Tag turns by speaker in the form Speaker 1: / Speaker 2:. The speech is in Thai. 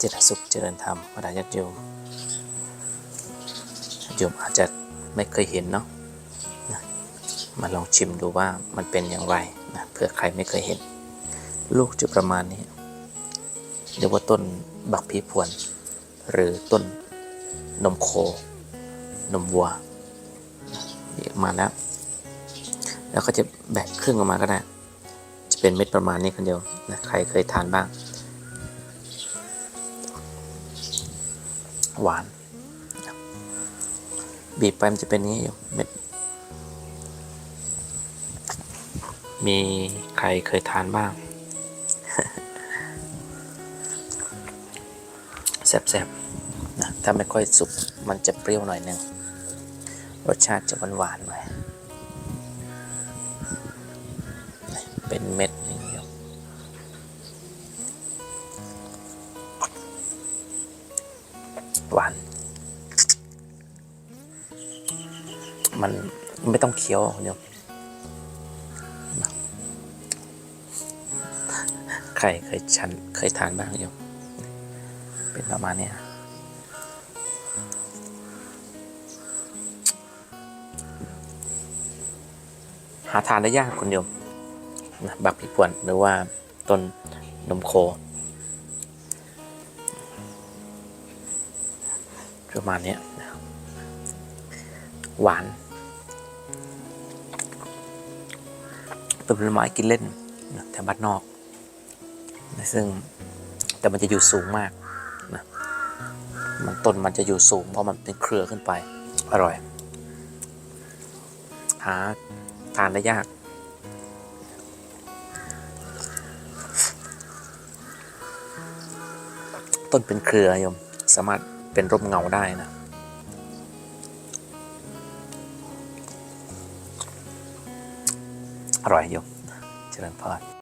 Speaker 1: เจริญสุขเจริญธรรมพระญาติโยมโยมอาจจะไม่เคยเห็นเนาะนะมาลองชิมดูว่ามันเป็นอย่างไรนะเผื่อใครไม่เคยเห็น ลูกจะประมาณนี้เรียกว่าต้นบักพีพวน หรือต้นนมโค นมวัวมาแล้ว แล้วก็จะแบ่งครึ่งออกมาก็ได้ จะเป็นเม็ดประมาณนี้คนเดียวนะใครเคยทานบ้าง หวาน บีบไปมันจะเป็นงนี้อยู่เม็ด มีใครเคยทานบ้าง แซ่บๆนะถ้าไม่ค่อยสุกมันจะเปรี้ยวหน่อยนึง รสชาติจะหวานๆหน่อยเป็นเม็ด หวาน มันไม่ต้องเคี้ยวคุณโยมใครเคยชันเคยทานบ้างโยมเป็นประมาณเนี้ยหาทานได้ยากคุณโยมนะบักพริกป่วนหรือว่าต้นนมโค ประมาณนี้หวานเป็นผลไม้กินเล่นแถวบ้านนอกนะซึ่งแต่มันจะอยู่สูงมากนะมันต้นมันจะอยู่สูง เพราะมันเป็นเครือขึ้นไป อร่อย หาทานได้ยากต้นเป็นเครือโยมสามารถ เป็นร่มเงาได้นะอร่อยโยมเจริญพร